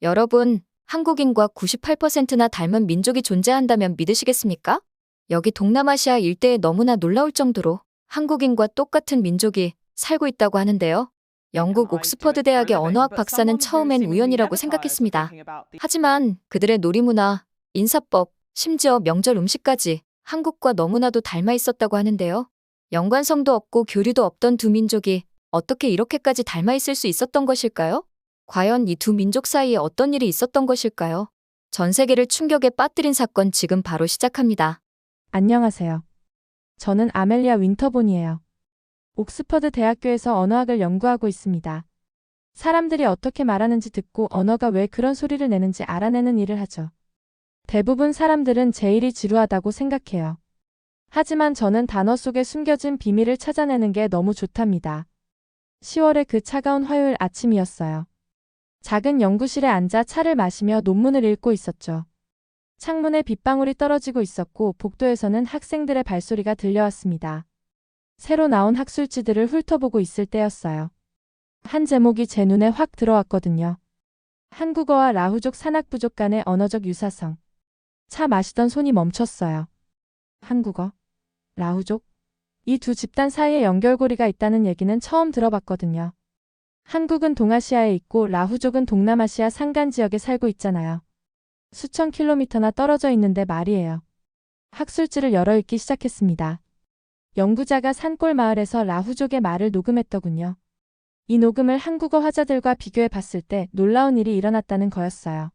여러분, 한국인과 98%나 닮은 민족이 존재한다면 믿으시겠습니까? 여기 동남아시아 일대에 너무나 놀라울 정도로 한국인과 똑같은 민족이 살고 있다고 하는데요. 영국 옥스퍼드 대학의 언어학 박사는 처음엔 우연이라고 생각했습니다. 하지만 그들의 놀이문화, 인사법, 심지어 명절 음식까지 한국과 너무나도 닮아 있었다고 하는데요. 연관성도 없고 교류도 없던 두 민족이 어떻게 이렇게까지 닮아 있을 수 있었던 것일까요? 과연 이 두 민족 사이에 어떤 일이 있었던 것일까요? 전 세계를 충격에 빠뜨린 사건 지금 바로 시작합니다. 안녕하세요. 저는 아멜리아 윈터본이에요. 옥스퍼드 대학교에서 언어학을 연구하고 있습니다. 사람들이 어떻게 말하는지 듣고 언어가 왜 그런 소리를 내는지 알아내는 일을 하죠. 대부분 사람들은 제 일이 지루하다고 생각해요. 하지만 저는 단어 속에 숨겨진 비밀을 찾아내는 게 너무 좋답니다. 10월의 그 차가운 화요일 아침이었어요. 작은 연구실에 앉아 차를 마시며 논문을 읽고 있었죠. 창문에 빗방울이 떨어지고 있었고 복도에서는 학생들의 발소리가 들려왔습니다. 새로 나온 학술지들을 훑어보고 있을 때였어요. 한 제목이 제 눈에 확 들어왔거든요. 한국어와 라후족 산악부족 간의 언어적 유사성. 차 마시던 손이 멈췄어요. 한국어, 라후족, 이 두 집단 사이에 연결고리가 있다는 얘기는 처음 들어봤거든요. 한국은 동아시아에 있고 라후족은 동남아시아 산간 지역에 살고 있잖아요. 수천 킬로미터나 떨어져 있는데 말이에요. 학술지를 열어 읽기 시작했습니다. 연구자가 산골 마을에서 라후족의 말을 녹음했더군요. 이 녹음을 한국어 화자들과 비교해 봤을 때 놀라운 일이 일어났다는 거였어요.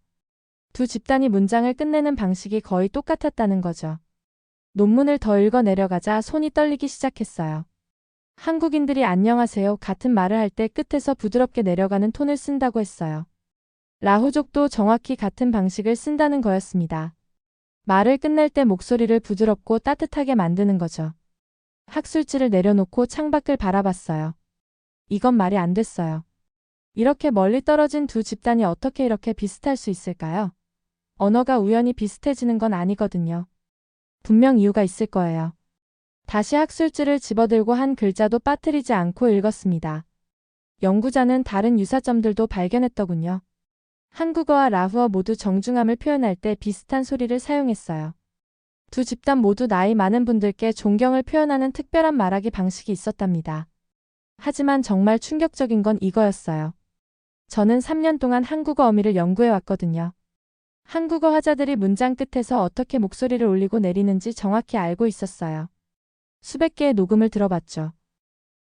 두 집단이 문장을 끝내는 방식이 거의 똑같았다는 거죠. 논문을 더 읽어 내려가자 손이 떨리기 시작했어요. 한국인들이 안녕하세요 같은 말을 할 때 끝에서 부드럽게 내려가는 톤을 쓴다고 했어요. 라후족도 정확히 같은 방식을 쓴다는 거였습니다. 말을 끝낼 때 목소리를 부드럽고 따뜻하게 만드는 거죠. 학술지를 내려놓고 창밖을 바라봤어요. 이건 말이 안 됐어요. 이렇게 멀리 떨어진 두 집단이 어떻게 이렇게 비슷할 수 있을까요? 언어가 우연히 비슷해지는 건 아니거든요. 분명 이유가 있을 거예요. 다시 학술지를 집어들고 한 글자도 빠뜨리지 않고 읽었습니다. 연구자는 다른 유사점들도 발견했더군요. 한국어와 라후어 모두 정중함을 표현할 때 비슷한 소리를 사용했어요. 두 집단 모두 나이 많은 분들께 존경을 표현하는 특별한 말하기 방식이 있었답니다. 하지만 정말 충격적인 건 이거였어요. 저는 3년 동안 한국어 어미를 연구해 왔거든요. 한국어 화자들이 문장 끝에서 어떻게 목소리를 올리고 내리는지 정확히 알고 있었어요. 수백 개의 녹음을 들어봤죠.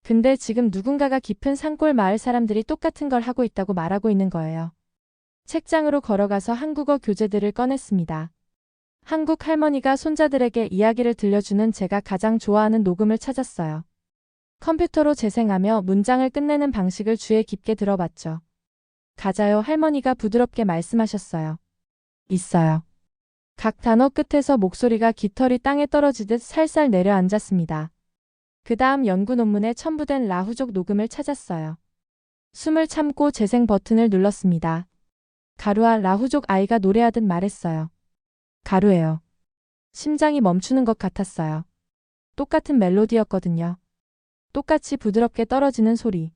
근데 지금 누군가가 깊은 산골 마을 사람들이 똑같은 걸 하고 있다고 말하고 있는 거예요. 책장으로 걸어가서 한국어 교재들을 꺼냈습니다. 한국 할머니가 손자들에게 이야기를 들려주는 제가 가장 좋아하는 녹음을 찾았어요. 컴퓨터로 재생하며 문장을 끝내는 방식을 주의 깊게 들어봤죠. 가자요 할머니가 부드럽게 말씀하셨어요. 있어요. 각 단어 끝에서 목소리가 깃털이 땅에 떨어지듯 살살 내려앉았습니다. 그 다음 연구 논문에 첨부된 라후족 녹음을 찾았어요. 숨을 참고 재생 버튼을 눌렀습니다. 가루와 라후족 아이가 노래하듯 말했어요. 가루예요. 심장이 멈추는 것 같았어요. 똑같은 멜로디였거든요. 똑같이 부드럽게 떨어지는 소리.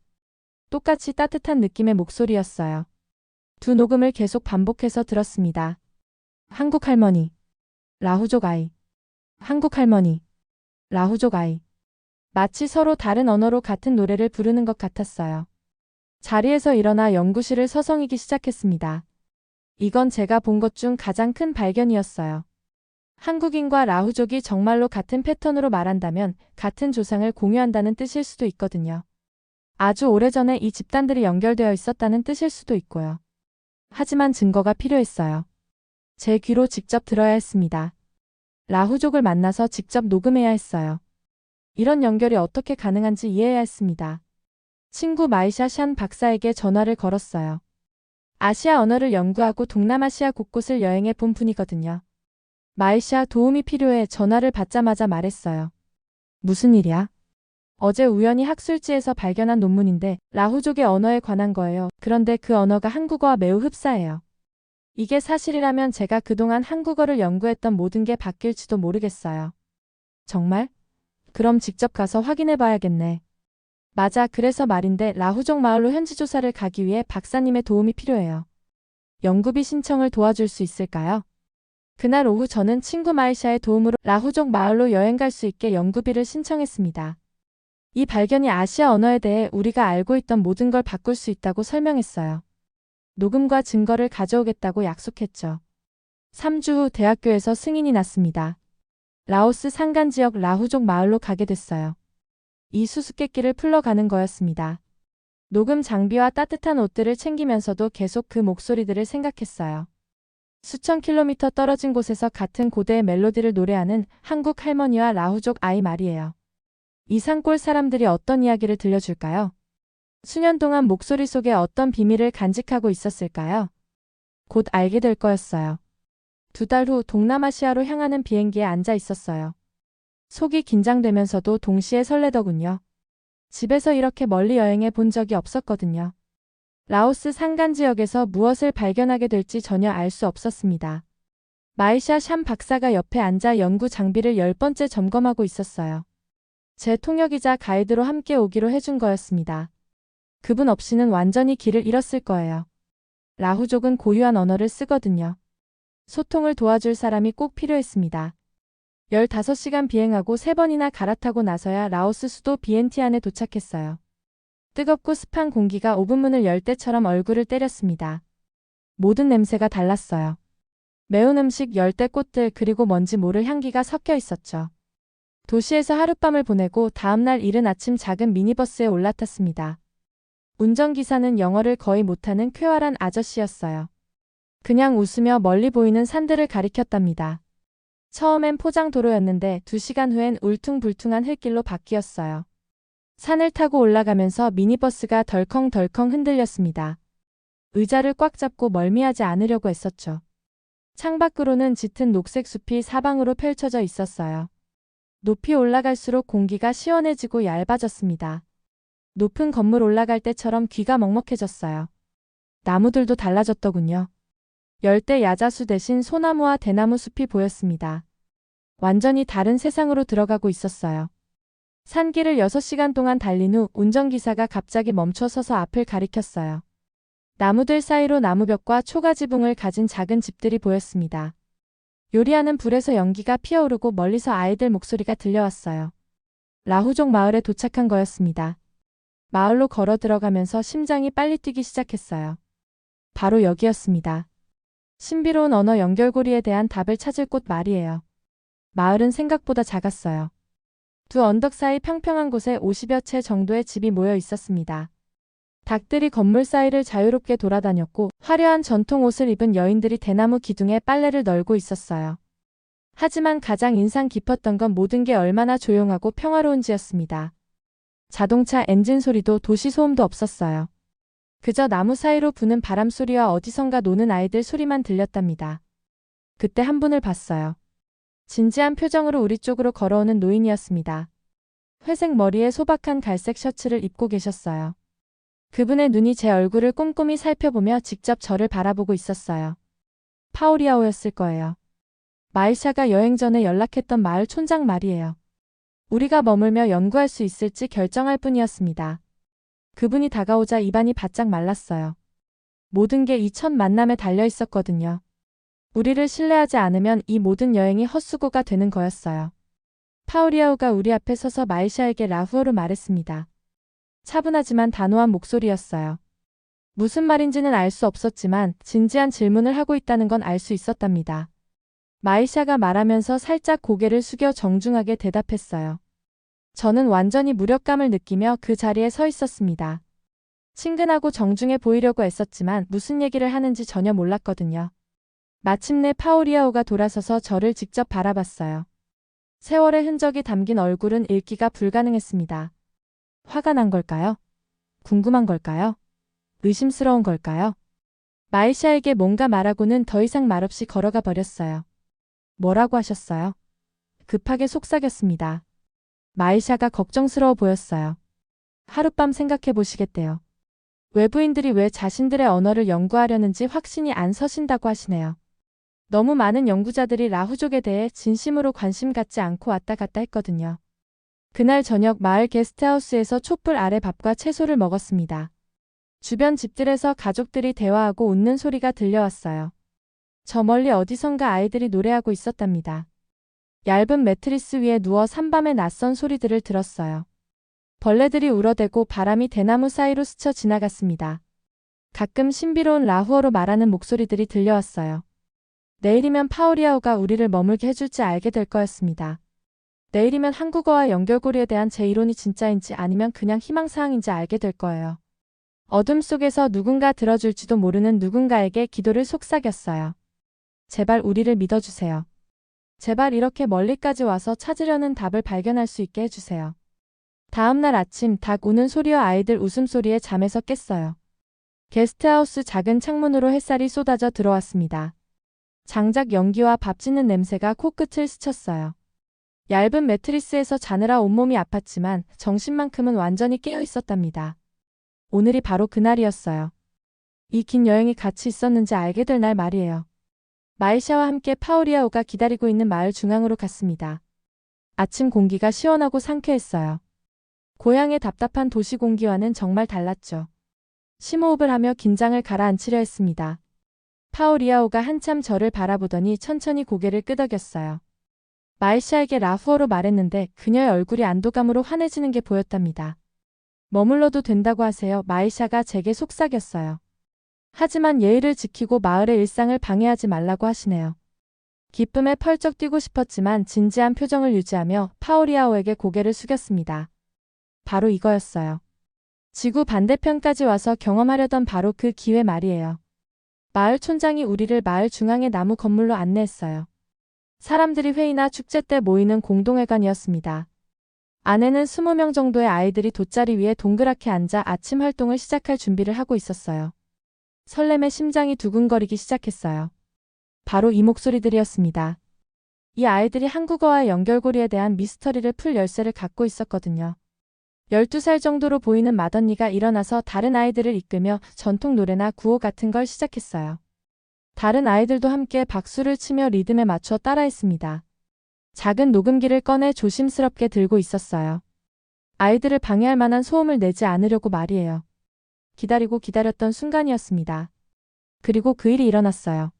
똑같이 따뜻한 느낌의 목소리였어요. 두 녹음을 계속 반복해서 들었습니다. 한국 할머니. 라후족 아이. 한국 할머니. 라후족 아이. 마치 서로 다른 언어로 같은 노래를 부르는 것 같았어요. 자리에서 일어나 연구실을 서성이기 시작했습니다. 이건 제가 본 것 중 가장 큰 발견이었어요. 한국인과 라후족이 정말로 같은 패턴으로 말한다면 같은 조상을 공유한다는 뜻일 수도 있거든요. 아주 오래전에 이 집단들이 연결되어 있었다는 뜻일 수도 있고요. 하지만 증거가 필요했어요. 제 귀로 직접 들어야 했습니다. 라후족을 만나서 직접 녹음해야 했어요. 이런 연결이 어떻게 가능한지 이해해야 했습니다. 친구 마이샤 샨 박사에게 전화를 걸었어요. 아시아 언어를 연구하고 동남아시아 곳곳을 여행해 본 분이거든요. 마이샤 도움이 필요해 전화를 받자마자 말했어요. 무슨 일이야? 어제 우연히 학술지에서 발견한 논문인데 라후족의 언어에 관한 거예요. 그런데 그 언어가 한국어와 매우 흡사해요. 이게 사실이라면 제가 그동안 한국어를 연구했던 모든 게 바뀔지도 모르겠어요. 정말? 그럼 직접 가서 확인해 봐야겠네. 맞아, 그래서 말인데 라후족 마을로 현지 조사를 가기 위해 박사님의 도움이 필요해요. 연구비 신청을 도와줄 수 있을까요? 그날 오후 저는 친구 마이샤의 도움으로 라후족 마을로 여행 갈 수 있게 연구비를 신청했습니다. 이 발견이 아시아 언어에 대해 우리가 알고 있던 모든 걸 바꿀 수 있다고 설명했어요. 녹음과 증거를 가져오겠다고 약속했죠. 3주 후 대학교에서 승인이 났습니다. 라오스 산간 지역 라후족 마을로 가게 됐어요. 이 수수께끼를 풀러가는 거였습니다. 녹음 장비와 따뜻한 옷들을 챙기면서도 계속 그 목소리들을 생각했어요. 수천 킬로미터 떨어진 곳에서 같은 고대의 멜로디를 노래하는 한국 할머니와 라후족 아이 말이에요. 이 산골 사람들이 어떤 이야기를 들려줄까요? 수년 동안 목소리 속에 어떤 비밀을 간직하고 있었을까요? 곧 알게 될 거였어요. 두 달 후 동남아시아로 향하는 비행기에 앉아 있었어요. 속이 긴장되면서도 동시에 설레더군요. 집에서 이렇게 멀리 여행해 본 적이 없었거든요. 라오스 산간 지역에서 무엇을 발견하게 될지 전혀 알 수 없었습니다. 마이샤 샴 박사가 옆에 앉아 연구 장비를 열 번째 점검하고 있었어요. 제 통역이자 가이드로 함께 오기로 해준 거였습니다. 그분 없이는 완전히 길을 잃었을 거예요. 라후족은 고유한 언어를 쓰거든요. 소통을 도와줄 사람이 꼭 필요했습니다. 15시간 비행하고 3번이나 갈아타고 나서야 라오스 수도 비엔티안에 도착했어요. 뜨겁고 습한 공기가 오븐문을 열 때처럼 얼굴을 때렸습니다. 모든 냄새가 달랐어요. 매운 음식, 열대 꽃들, 그리고 뭔지 모를 향기가 섞여 있었죠. 도시에서 하룻밤을 보내고 다음날 이른 아침 작은 미니버스에 올라탔습니다. 운전기사는 영어를 거의 못하는 쾌활한 아저씨였어요. 그냥 웃으며 멀리 보이는 산들을 가리켰답니다. 처음엔 포장도로였는데 2시간 후엔 울퉁불퉁한 흙길로 바뀌었어요. 산을 타고 올라가면서 미니버스가 덜컹덜컹 흔들렸습니다. 의자를 꽉 잡고 멀미하지 않으려고 했었죠. 창밖으로는 짙은 녹색 숲이 사방으로 펼쳐져 있었어요. 높이 올라갈수록 공기가 시원해지고 얇아졌습니다. 높은 건물 올라갈 때처럼 귀가 먹먹해졌어요. 나무들도 달라졌더군요. 열대 야자수 대신 소나무와 대나무 숲이 보였습니다. 완전히 다른 세상으로 들어가고 있었어요. 산길을 6시간 동안 달린 후 운전기사가 갑자기 멈춰 서서 앞을 가리켰어요. 나무들 사이로 나무벽과 초가지붕을 가진 작은 집들이 보였습니다. 요리하는 불에서 연기가 피어오르고 멀리서 아이들 목소리가 들려왔어요. 라후족 마을에 도착한 거였습니다. 마을로 걸어 들어가면서 심장이 빨리 뛰기 시작했어요. 바로 여기였습니다. 신비로운 언어 연결고리에 대한 답을 찾을 곳 말이에요. 마을은 생각보다 작았어요. 두 언덕 사이 평평한 곳에 50여 채 정도의 집이 모여 있었습니다. 닭들이 건물 사이를 자유롭게 돌아다녔고 화려한 전통 옷을 입은 여인들이 대나무 기둥에 빨래를 널고 있었어요. 하지만 가장 인상 깊었던 건 모든 게 얼마나 조용하고 평화로운지였습니다. 자동차 엔진 소리도 도시 소음도 없었어요. 그저 나무 사이로 부는 바람 소리와 어디선가 노는 아이들 소리만 들렸답니다. 그때 한 분을 봤어요. 진지한 표정으로 우리 쪽으로 걸어오는 노인이었습니다. 회색 머리에 소박한 갈색 셔츠를 입고 계셨어요. 그분의 눈이 제 얼굴을 꼼꼼히 살펴보며 직접 저를 바라보고 있었어요. 파오리아오였을 거예요. 마일샤가 여행 전에 연락했던 마을 촌장 말이에요. 우리가 머물며 연구할 수 있을지 결정할 뿐이었습니다. 그분이 다가오자 입안이 바짝 말랐어요. 모든 게 이 첫 만남에 달려 있었거든요. 우리를 신뢰하지 않으면 이 모든 여행이 헛수고가 되는 거였어요. 파우리아우가 우리 앞에 서서 마이샤에게 라후어로 말했습니다. 차분하지만 단호한 목소리였어요. 무슨 말인지는 알 수 없었지만 진지한 질문을 하고 있다는 건 알 수 있었답니다. 마이샤가 말하면서 살짝 고개를 숙여 정중하게 대답했어요. 저는 완전히 무력감을 느끼며 그 자리에 서 있었습니다. 친근하고 정중해 보이려고 애썼지만 무슨 얘기를 하는지 전혀 몰랐거든요. 마침내 파오리아오가 돌아서서 저를 직접 바라봤어요. 세월의 흔적이 담긴 얼굴은 읽기가 불가능했습니다. 화가 난 걸까요? 궁금한 걸까요? 의심스러운 걸까요? 마이샤에게 뭔가 말하고는 더 이상 말없이 걸어가 버렸어요. 뭐라고 하셨어요? 급하게 속삭였습니다. 마이샤가 걱정스러워 보였어요. 하룻밤 생각해 보시겠대요. 외부인들이 왜 자신들의 언어를 연구하려는지 확신이 안 서신다고 하시네요. 너무 많은 연구자들이 라후족에 대해 진심으로 관심 갖지 않고 왔다 갔다 했거든요. 그날 저녁 마을 게스트하우스에서 촛불 아래 밥과 채소를 먹었습니다. 주변 집들에서 가족들이 대화하고 웃는 소리가 들려왔어요. 저 멀리 어디선가 아이들이 노래하고 있었답니다. 얇은 매트리스 위에 누워 산밤의 낯선 소리들을 들었어요. 벌레들이 울어대고 바람이 대나무 사이로 스쳐 지나갔습니다. 가끔 신비로운 라후어로 말하는 목소리들이 들려왔어요. 내일이면 파오리아오가 우리를 머물게 해줄지 알게 될 거였습니다. 내일이면 한국어와 연결고리에 대한 제 이론이 진짜인지 아니면 그냥 희망사항인지 알게 될 거예요. 어둠 속에서 누군가 들어줄지도 모르는 누군가에게 기도를 속삭였어요. 제발 우리를 믿어주세요. 제발 이렇게 멀리까지 와서 찾으려는 답을 발견할 수 있게 해주세요. 다음날 아침 닭 우는 소리와 아이들 웃음소리에 잠에서 깼어요. 게스트하우스 작은 창문으로 햇살이 쏟아져 들어왔습니다. 장작 연기와 밥 짓는 냄새가 코끝을 스쳤어요. 얇은 매트리스에서 자느라 온몸이 아팠지만 정신만큼은 완전히 깨어 있었답니다. 오늘이 바로 그날이었어요. 이 긴 여행이 같이 있었는지 알게 될 날 말이에요. 마이샤와 함께 파오리아오가 기다리고 있는 마을 중앙으로 갔습니다. 아침 공기가 시원하고 상쾌했어요. 고향의 답답한 도시 공기와는 정말 달랐죠. 심호흡을 하며 긴장을 가라앉히려 했습니다. 파오리아오가 한참 저를 바라보더니 천천히 고개를 끄덕였어요. 마이샤에게 라후어로 말했는데 그녀의 얼굴이 안도감으로 환해지는 게 보였답니다. 머물러도 된다고 하세요. 마이샤가 제게 속삭였어요. 하지만 예의를 지키고 마을의 일상을 방해하지 말라고 하시네요. 기쁨에 펄쩍 뛰고 싶었지만 진지한 표정을 유지하며 파오리아오에게 고개를 숙였습니다. 바로 이거였어요. 지구 반대편까지 와서 경험하려던 바로 그 기회 말이에요. 마을 촌장이 우리를 마을 중앙의 나무 건물로 안내했어요. 사람들이 회의나 축제 때 모이는 공동회관이었습니다. 안에는 20명 정도의 아이들이 돗자리 위에 동그랗게 앉아 아침 활동을 시작할 준비를 하고 있었어요. 설렘의 심장이 두근거리기 시작했어요. 바로 이 목소리들이었습니다. 이 아이들이 한국어와 연결고리에 대한 미스터리를 풀 열쇠를 갖고 있었거든요. 12살 정도로 보이는 맏언니가 일어나서 다른 아이들을 이끌며 전통 노래나 구호 같은 걸 시작했어요. 다른 아이들도 함께 박수를 치며 리듬에 맞춰 따라했습니다. 작은 녹음기를 꺼내 조심스럽게 들고 있었어요. 아이들을 방해할 만한 소음을 내지 않으려고 말이에요. 기다리고 기다렸던 순간이었습니다. 그리고 그 일이 일어났어요.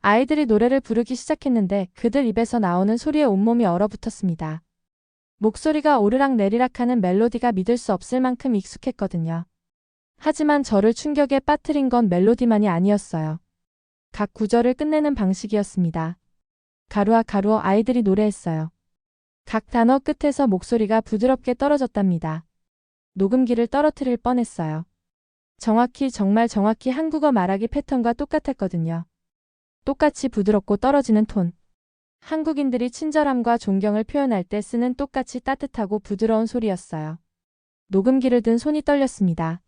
아이들이 노래를 부르기 시작했는데 그들 입에서 나오는 소리에 온몸이 얼어붙었습니다. 목소리가 오르락 내리락 하는 멜로디가 믿을 수 없을 만큼 익숙했거든요. 하지만 저를 충격에 빠뜨린 건 멜로디만이 아니었어요. 각 구절을 끝내는 방식이었습니다. 가루아 가루어 아이들이 노래했어요. 각 단어 끝에서 목소리가 부드럽게 떨어졌답니다. 녹음기를 떨어뜨릴 뻔했어요. 정확히 정말 정확히 한국어 말하기 패턴과 똑같았거든요. 똑같이 부드럽고 떨어지는 톤. 한국인들이 친절함과 존경을 표현할 때 쓰는 똑같이 따뜻하고 부드러운 소리였어요. 녹음기를 든 손이 떨렸습니다.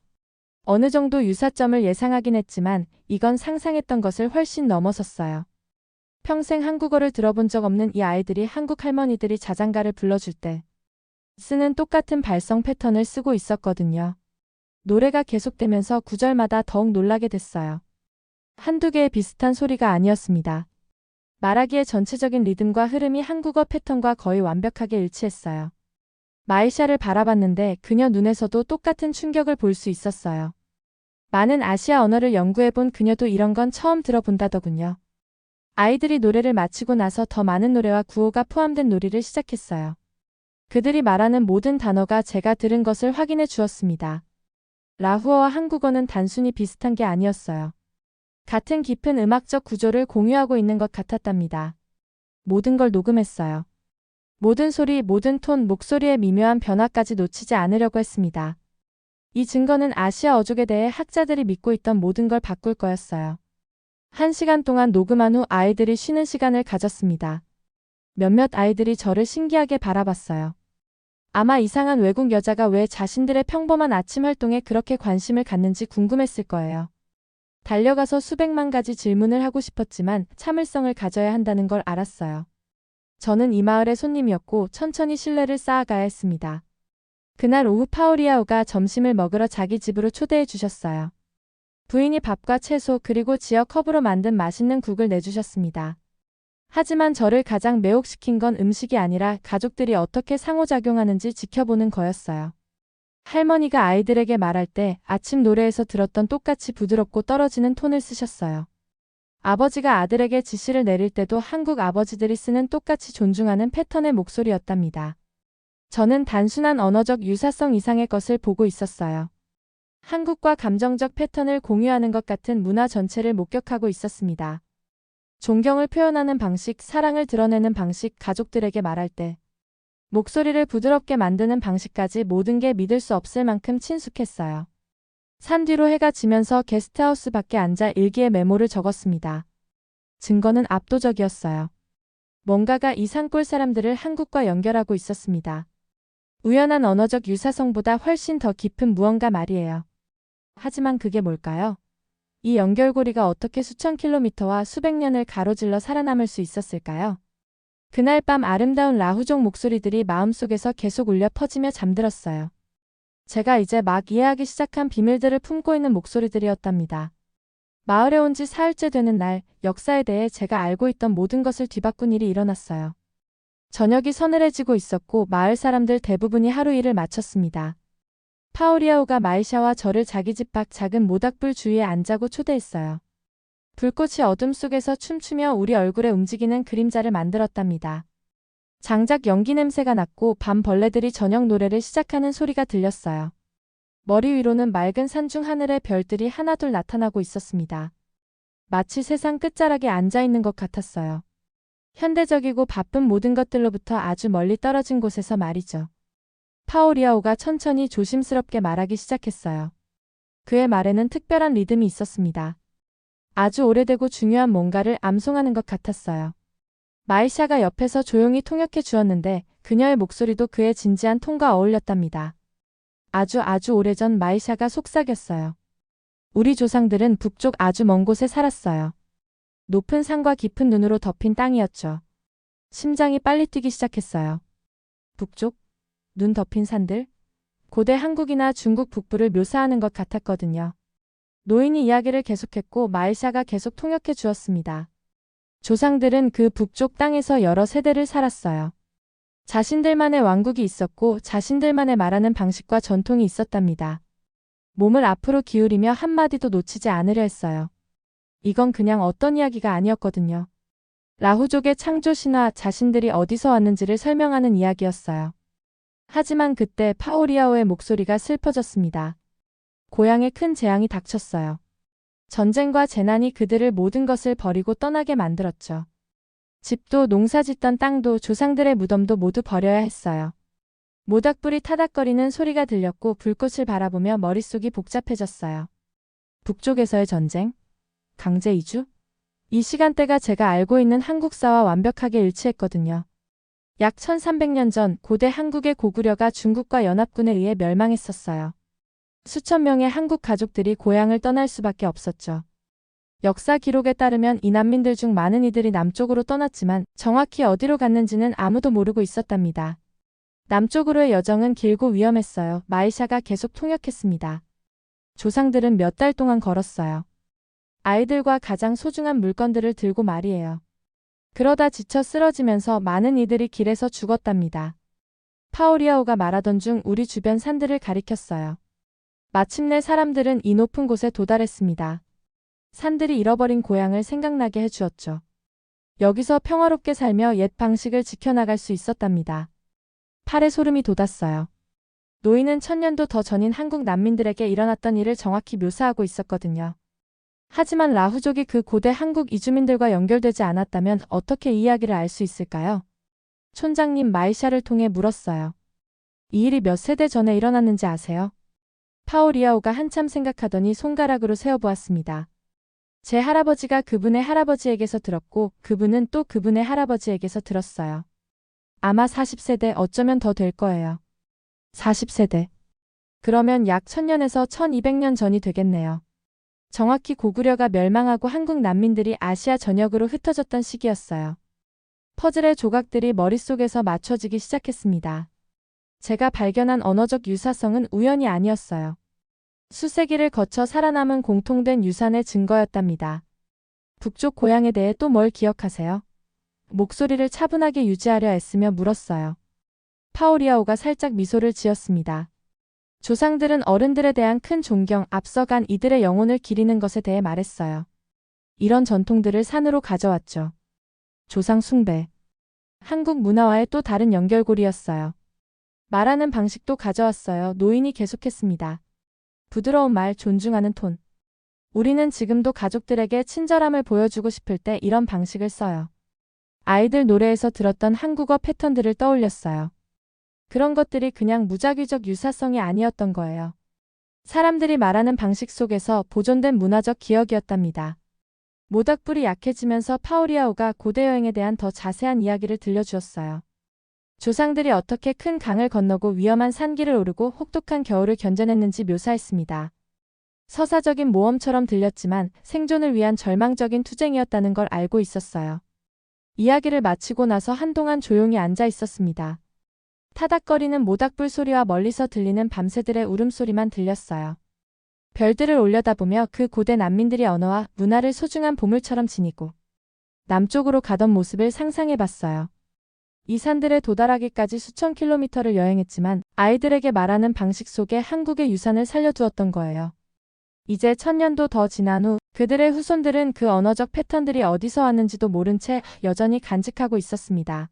어느 정도 유사점을 예상하긴 했지만 이건 상상했던 것을 훨씬 넘어섰어요. 평생 한국어를 들어본 적 없는 이 아이들이 한국 할머니들이 자장가를 불러줄 때 쓰는 똑같은 발성 패턴을 쓰고 있었거든요. 노래가 계속되면서 구절마다 더욱 놀라게 됐어요. 한두 개의 비슷한 소리가 아니었습니다. 말하기의 전체적인 리듬과 흐름이 한국어 패턴과 거의 완벽하게 일치했어요. 마이샤를 바라봤는데 그녀 눈에서도 똑같은 충격을 볼 수 있었어요. 많은 아시아 언어를 연구해본 그녀도 이런 건 처음 들어본다더군요. 아이들이 노래를 마치고 나서 더 많은 노래와 구호가 포함된 놀이를 시작했어요. 그들이 말하는 모든 단어가 제가 들은 것을 확인해 주었습니다. 라후어와 한국어는 단순히 비슷한 게 아니었어요. 같은 깊은 음악적 구조를 공유하고 있는 것 같았답니다. 모든 걸 녹음했어요. 모든 소리, 모든 톤, 목소리의 미묘한 변화까지 놓치지 않으려고 했습니다. 이 증거는 아시아 어족에 대해 학자들이 믿고 있던 모든 걸 바꿀 거였어요. 한 시간 동안 녹음한 후 아이들이 쉬는 시간을 가졌습니다. 몇몇 아이들이 저를 신기하게 바라봤어요. 아마 이상한 외국 여자가 왜 자신들의 평범한 아침 활동에 그렇게 관심을 갖는지 궁금했을 거예요. 달려가서 수백만 가지 질문을 하고 싶었지만 참을성을 가져야 한다는 걸 알았어요. 저는 이 마을의 손님이었고 천천히 신뢰를 쌓아가야 했습니다. 그날 오후 파오리아오가 점심을 먹으러 자기 집으로 초대해 주셨어요. 부인이 밥과 채소 그리고 지역 허브로 만든 맛있는 국을 내주셨습니다. 하지만 저를 가장 매혹시킨 건 음식이 아니라 가족들이 어떻게 상호작용하는지 지켜보는 거였어요. 할머니가 아이들에게 말할 때 아침 노래에서 들었던 똑같이 부드럽고 떨어지는 톤을 쓰셨어요. 아버지가 아들에게 지시를 내릴 때도 한국 아버지들이 쓰는 똑같이 존중하는 패턴의 목소리였답니다. 저는 단순한 언어적 유사성 이상의 것을 보고 있었어요. 한국과 감정적 패턴을 공유하는 것 같은 문화 전체를 목격하고 있었습니다. 존경을 표현하는 방식, 사랑을 드러내는 방식, 가족들에게 말할 때 목소리를 부드럽게 만드는 방식까지 모든 게 믿을 수 없을 만큼 친숙했어요. 산 뒤로 해가 지면서 게스트하우스 밖에 앉아 일기에 메모를 적었습니다. 증거는 압도적이었어요. 뭔가가 이 산골 사람들을 한국과 연결하고 있었습니다. 우연한 언어적 유사성보다 훨씬 더 깊은 무언가 말이에요. 하지만 그게 뭘까요? 이 연결고리가 어떻게 수천 킬로미터와 수백 년을 가로질러 살아남을 수 있었을까요? 그날 밤 아름다운 라후족 목소리들이 마음속에서 계속 울려 퍼지며 잠들었어요. 제가 이제 막 이해하기 시작한 비밀들을 품고 있는 목소리들이었답니다. 마을에 온 지 사흘째 되는 날, 역사에 대해 제가 알고 있던 모든 것을 뒤바꾼 일이 일어났어요. 저녁이 서늘해지고 있었고 마을 사람들 대부분이 하루 일을 마쳤습니다. 파오리아오가 마이샤와 저를 자기 집 밖 작은 모닥불 주위에 앉자고 초대했어요. 불꽃이 어둠 속에서 춤추며 우리 얼굴에 움직이는 그림자를 만들었답니다. 장작 연기 냄새가 났고 밤 벌레들이 저녁 노래를 시작하는 소리가 들렸어요. 머리 위로는 맑은 산중 하늘에 별들이 하나둘 나타나고 있었습니다. 마치 세상 끝자락에 앉아 있는 것 같았어요. 현대적이고 바쁜 모든 것들로부터 아주 멀리 떨어진 곳에서 말이죠. 파오리아오가 천천히 조심스럽게 말하기 시작했어요. 그의 말에는 특별한 리듬이 있었습니다. 아주 오래되고 중요한 뭔가를 암송하는 것 같았어요. 마이샤가 옆에서 조용히 통역해 주었는데 그녀의 목소리도 그의 진지한 톤과 어울렸답니다. 아주 아주 오래전 마이샤가 속삭였어요. 우리 조상들은 북쪽 아주 먼 곳에 살았어요. 높은 산과 깊은 눈으로 덮인 땅이었죠. 심장이 빨리 뛰기 시작했어요. 북쪽? 눈 덮인 산들? 고대 한국이나 중국 북부를 묘사하는 것 같았거든요. 노인이 이야기를 계속했고 마이샤가 계속 통역해 주었습니다. 조상들은 그 북쪽 땅에서 여러 세대를 살았어요. 자신들만의 왕국이 있었고 자신들만의 말하는 방식과 전통이 있었답니다. 몸을 앞으로 기울이며 한마디도 놓치지 않으려 했어요. 이건 그냥 어떤 이야기가 아니었거든요. 라후족의 창조 신화 자신들이 어디서 왔는지를 설명하는 이야기였어요. 하지만 그때 파오리아오의 목소리가 슬퍼졌습니다. 고향에 큰 재앙이 닥쳤어요. 전쟁과 재난이 그들을 모든 것을 버리고 떠나게 만들었죠. 집도 농사 짓던 땅도 조상들의 무덤도 모두 버려야 했어요. 모닥불이 타닥거리는 소리가 들렸고 불꽃을 바라보며 머릿속이 복잡해졌어요. 북쪽에서의 전쟁? 강제 이주? 이 시간대가 제가 알고 있는 한국사와 완벽하게 일치했거든요. 약 1300년 전 고대 한국의 고구려가 중국과 연합군에 의해 멸망했었어요. 수천 명의 한국 가족들이 고향을 떠날 수밖에 없었죠. 역사 기록에 따르면 이 난민들 중 많은 이들이 남쪽으로 떠났지만 정확히 어디로 갔는지는 아무도 모르고 있었답니다. 남쪽으로의 여정은 길고 위험했어요. 마이샤가 계속 통역했습니다. 조상들은 몇 달 동안 걸었어요. 아이들과 가장 소중한 물건들을 들고 말이에요. 그러다 지쳐 쓰러지면서 많은 이들이 길에서 죽었답니다. 파오리아오가 말하던 중 우리 주변 산들을 가리켰어요. 마침내 사람들은 이 높은 곳에 도달했습니다. 산들이 잃어버린 고향을 생각나게 해주었죠. 여기서 평화롭게 살며 옛 방식을 지켜나갈 수 있었답니다. 팔에 소름이 돋았어요. 노인은 천년도 더 전인 한국 난민들에게 일어났던 일을 정확히 묘사하고 있었거든요. 하지만 라후족이 그 고대 한국 이주민들과 연결되지 않았다면 어떻게 이 이야기를 알 수 있을까요? 촌장님 마이샤를 통해 물었어요. 이 일이 몇 세대 전에 일어났는지 아세요? 파오리아오가 한참 생각하더니 손가락으로 세어보았습니다. 제 할아버지가 그분의 할아버지에게서 들었고 그분은 또 그분의 할아버지에게서 들었어요. 아마 40세대 어쩌면 더 될 거예요. 40세대. 그러면 약 1000년에서 1200년 전이 되겠네요. 정확히 고구려가 멸망하고 한국 난민들이 아시아 전역으로 흩어졌던 시기였어요. 퍼즐의 조각들이 머릿속에서 맞춰지기 시작했습니다. 제가 발견한 언어적 유사성은 우연이 아니었어요. 수세기를 거쳐 살아남은 공통된 유산의 증거였답니다. 북쪽 고향에 대해 또 뭘 기억하세요? 목소리를 차분하게 유지하려 애쓰며 물었어요. 파오리아오가 살짝 미소를 지었습니다. 조상들은 어른들에 대한 큰 존경, 앞서간 이들의 영혼을 기리는 것에 대해 말했어요. 이런 전통들을 산으로 가져왔죠. 조상 숭배. 한국 문화와의 또 다른 연결고리였어요. 말하는 방식도 가져왔어요. 노인이 계속했습니다. 부드러운 말, 존중하는 톤. 우리는 지금도 가족들에게 친절함을 보여주고 싶을 때 이런 방식을 써요. 아이들 노래에서 들었던 한국어 패턴들을 떠올렸어요. 그런 것들이 그냥 무작위적 유사성이 아니었던 거예요. 사람들이 말하는 방식 속에서 보존된 문화적 기억이었답니다. 모닥불이 약해지면서 파오리아오가 고대 여행에 대한 더 자세한 이야기를 들려주었어요. 조상들이 어떻게 큰 강을 건너고 위험한 산길을 오르고 혹독한 겨울을 견뎌냈는지 묘사했습니다. 서사적인 모험처럼 들렸지만 생존을 위한 절망적인 투쟁이었다는 걸 알고 있었어요. 이야기를 마치고 나서 한동안 조용히 앉아 있었습니다. 타닥거리는 모닥불 소리와 멀리서 들리는 밤새들의 울음소리만 들렸어요. 별들을 올려다보며 그 고대 난민들의 언어와 문화를 소중한 보물처럼 지니고 남쪽으로 가던 모습을 상상해 봤어요. 이 산들에 도달하기까지 수천 킬로미터를 여행했지만 아이들에게 말하는 방식 속에 한국의 유산을 살려두었던 거예요. 이제 천년도 더 지난 후 그들의 후손들은 그 언어적 패턴들이 어디서 왔는지도 모른 채 여전히 간직하고 있었습니다.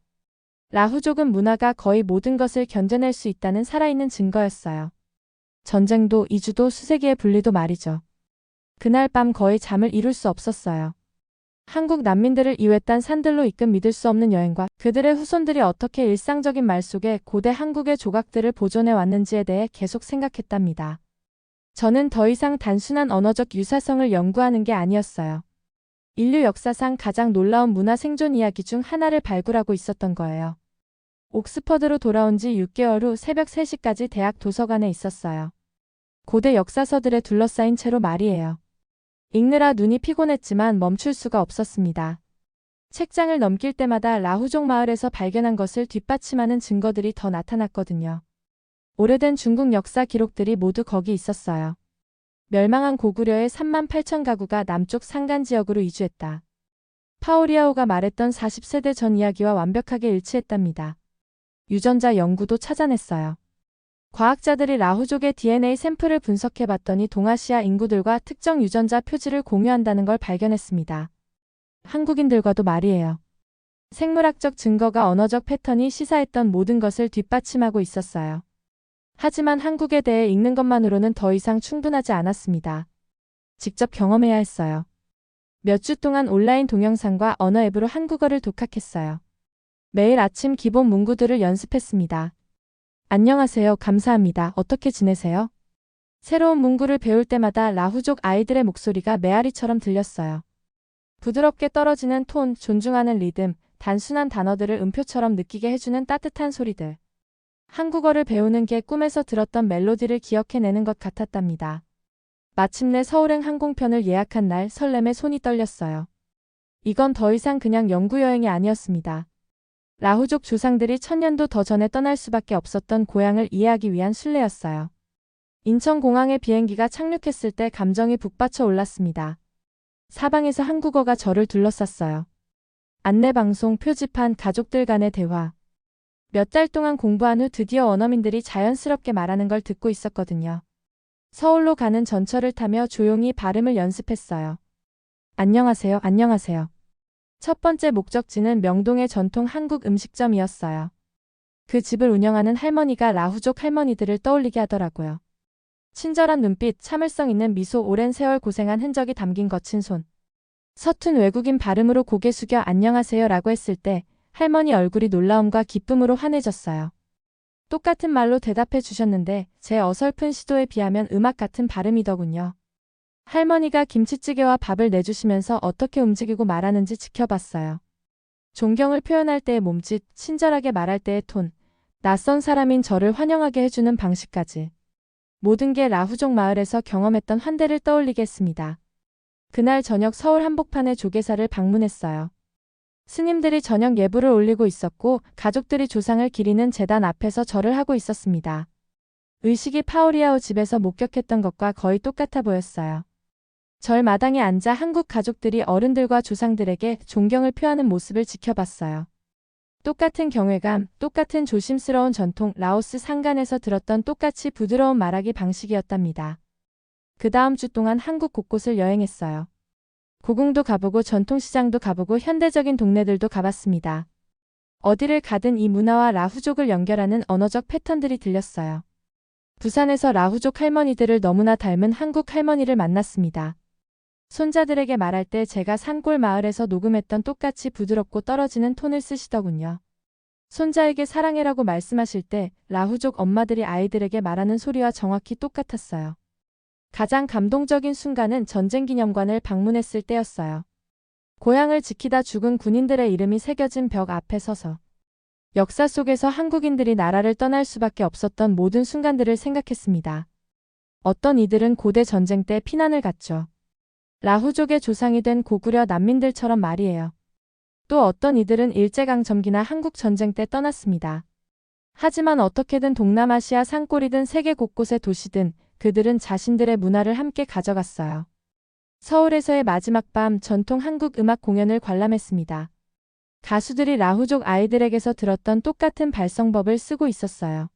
라후족은 문화가 거의 모든 것을 견뎌낼 수 있다는 살아있는 증거였어요. 전쟁도 이주도 수세기의 분리도 말이죠. 그날 밤 거의 잠을 이룰 수 없었어요. 한국 난민들을 이외딴 산들로 이끈 믿을 수 없는 여행과 그들의 후손들이 어떻게 일상적인 말 속에 고대 한국의 조각들을 보존해 왔는지에 대해 계속 생각했답니다. 저는 더 이상 단순한 언어적 유사성을 연구하는 게 아니었어요. 인류 역사상 가장 놀라운 문화 생존 이야기 중 하나를 발굴하고 있었던 거예요. 옥스퍼드로 돌아온 지 6개월 후 새벽 3시까지 대학 도서관에 있었어요. 고대 역사서들에 둘러싸인 채로 말이에요. 읽느라 눈이 피곤했지만 멈출 수가 없었습니다. 책장을 넘길 때마다 라후족 마을에서 발견한 것을 뒷받침하는 증거들이 더 나타났거든요. 오래된 중국 역사 기록들이 모두 거기 있었어요. 멸망한 고구려의 3만 8천 가구가 남쪽 산간 지역으로 이주했다. 파오리아오가 말했던 40세대 전 이야기와 완벽하게 일치했답니다. 유전자 연구도 찾아냈어요. 과학자들이 라후족의 DNA 샘플을 분석해 봤더니 동아시아 인구들과 특정 유전자 표지를 공유한다는 걸 발견했습니다. 한국인들과도 말이에요. 생물학적 증거가 언어적 패턴이 시사했던 모든 것을 뒷받침하고 있었어요. 하지만 한국에 대해 읽는 것만으로는 더 이상 충분하지 않았습니다. 직접 경험해야 했어요. 몇 주 동안 온라인 동영상과 언어 앱으로 한국어를 독학했어요. 매일 아침 기본 문구들을 연습했습니다. 안녕하세요. 감사합니다. 어떻게 지내세요? 새로운 문구를 배울 때마다 라후족 아이들의 목소리가 메아리처럼 들렸어요. 부드럽게 떨어지는 톤, 존중하는 리듬, 단순한 단어들을 음표처럼 느끼게 해주는 따뜻한 소리들. 한국어를 배우는 게 꿈에서 들었던 멜로디를 기억해내는 것 같았답니다. 마침내 서울행 항공편을 예약한 날 설렘에 손이 떨렸어요. 이건 더 이상 그냥 연구여행이 아니었습니다. 라후족 조상들이 천년도 더 전에 떠날 수밖에 없었던 고향을 이해하기 위한 순례였어요. 인천공항에 비행기가 착륙했을 때 감정이 북받쳐 올랐습니다. 사방에서 한국어가 저를 둘러쌌어요. 안내방송, 표지판, 가족들 간의 대화. 몇 달 동안 공부한 후 드디어 원어민들이 자연스럽게 말하는 걸 듣고 있었거든요. 서울로 가는 전철을 타며 조용히 발음을 연습했어요. 안녕하세요, 안녕하세요. 첫 번째 목적지는 명동의 전통 한국 음식점이었어요. 그 집을 운영하는 할머니가 라후족 할머니들을 떠올리게 하더라고요. 친절한 눈빛, 참을성 있는 미소, 오랜 세월 고생한 흔적이 담긴 거친 손. 서툰 외국인 발음으로 고개 숙여 안녕하세요 라고 했을 때 할머니 얼굴이 놀라움과 기쁨으로 환해졌어요. 똑같은 말로 대답해 주셨는데 제 어설픈 시도에 비하면 음악 같은 발음이더군요. 할머니가 김치찌개와 밥을 내주시면서 어떻게 움직이고 말하는지 지켜봤어요. 존경을 표현할 때의 몸짓, 친절하게 말할 때의 톤, 낯선 사람인 저를 환영하게 해주는 방식까지. 모든 게 라후족 마을에서 경험했던 환대를 떠올리게 했습니다. 그날 저녁 서울 한복판의 조계사를 방문했어요. 스님들이 저녁 예불을 올리고 있었고 가족들이 조상을 기리는 재단 앞에서 절을 하고 있었습니다. 의식이 파오리아오 집에서 목격했던 것과 거의 똑같아 보였어요. 절 마당에 앉아 한국 가족들이 어른들과 조상들에게 존경을 표하는 모습을 지켜봤어요. 똑같은 경외감, 똑같은 조심스러운 전통 라오스 상간에서 들었던 똑같이 부드러운 말하기 방식이었답니다. 그 다음 주 동안 한국 곳곳을 여행했어요. 고궁도 가보고 전통시장도 가보고 현대적인 동네들도 가봤습니다. 어디를 가든 이 문화와 라후족을 연결하는 언어적 패턴들이 들렸어요. 부산에서 라후족 할머니들을 너무나 닮은 한국 할머니를 만났습니다. 손자들에게 말할 때 제가 산골 마을에서 녹음했던 똑같이 부드럽고 떨어지는 톤을 쓰시더군요. 손자에게 사랑해라고 말씀하실 때 라후족 엄마들이 아이들에게 말하는 소리와 정확히 똑같았어요. 가장 감동적인 순간은 전쟁 기념관을 방문했을 때였어요. 고향을 지키다 죽은 군인들의 이름이 새겨진 벽 앞에 서서 역사 속에서 한국인들이 나라를 떠날 수밖에 없었던 모든 순간들을 생각했습니다. 어떤 이들은 고대 전쟁 때 피난을 갔죠. 라후족의 조상이 된 고구려 난민들처럼 말이에요. 또 어떤 이들은 일제강점기나 한국 전쟁 때 떠났습니다. 하지만 어떻게든 동남아시아 산골이든 세계 곳곳의 도시든 그들은 자신들의 문화를 함께 가져갔어요. 서울에서의 마지막 밤 전통 한국 음악 공연을 관람했습니다. 가수들이 라후족 아이들에게서 들었던 똑같은 발성법을 쓰고 있었어요.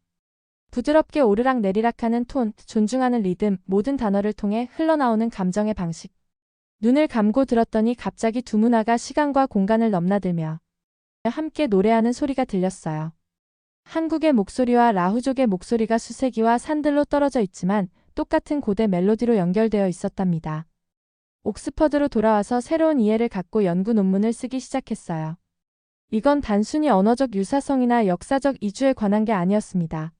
부드럽게 오르락 내리락 하는 톤, 존중하는 리듬, 모든 단어를 통해 흘러나오는 감정의 방식. 눈을 감고 들었더니 갑자기 두 문화가 시간과 공간을 넘나들며 함께 노래하는 소리가 들렸어요. 한국의 목소리와 라후족의 목소리가 수세기와 산들로 떨어져 있지만 똑같은 고대 멜로디로 연결되어 있었답니다. 옥스퍼드로 돌아와서 새로운 이해를 갖고 연구 논문을 쓰기 시작했어요. 이건 단순히 언어적 유사성이나 역사적 이주에 관한 게 아니었습니다.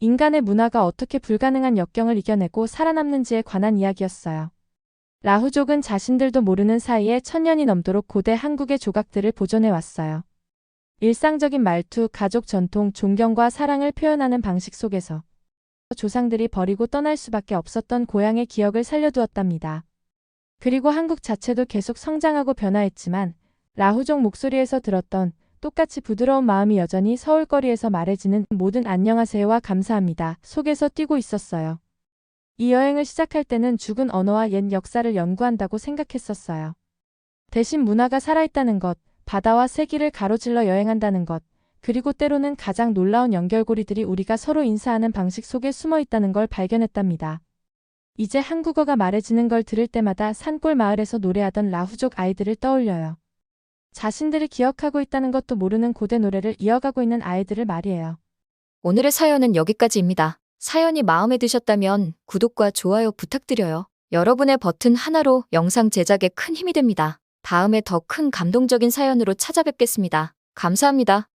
인간의 문화가 어떻게 불가능한 역경을 이겨내고 살아남는지에 관한 이야기였어요. 라후족은 자신들도 모르는 사이에 천년이 넘도록 고대 한국의 조각들을 보존해 왔어요. 일상적인 말투, 가족 전통, 존경과 사랑을 표현하는 방식 속에서 조상들이 버리고 떠날 수밖에 없었던 고향의 기억을 살려두었답니다. 그리고 한국 자체도 계속 성장하고 변화했지만 라후족 목소리에서 들었던 똑같이 부드러운 마음이 여전히 서울거리에서 말해지는 모든 안녕하세요와 감사합니다 속에서 뛰고 있었어요. 이 여행을 시작할 때는 죽은 언어와 옛 역사를 연구한다고 생각했었어요. 대신 문화가 살아있다는 것, 바다와 세기를 가로질러 여행한다는 것, 그리고 때로는 가장 놀라운 연결고리들이 우리가 서로 인사하는 방식 속에 숨어 있다는 걸 발견했답니다. 이제 한국어가 말해지는 걸 들을 때마다 산골 마을에서 노래하던 라후족 아이들을 떠올려요. 자신들이 기억하고 있다는 것도 모르는 고대 노래를 이어가고 있는 아이들을 말이에요. 오늘의 사연은 여기까지입니다. 사연이 마음에 드셨다면 구독과 좋아요 부탁드려요. 여러분의 버튼 하나로 영상 제작에 큰 힘이 됩니다. 다음에 더 큰 감동적인 사연으로 찾아뵙겠습니다. 감사합니다.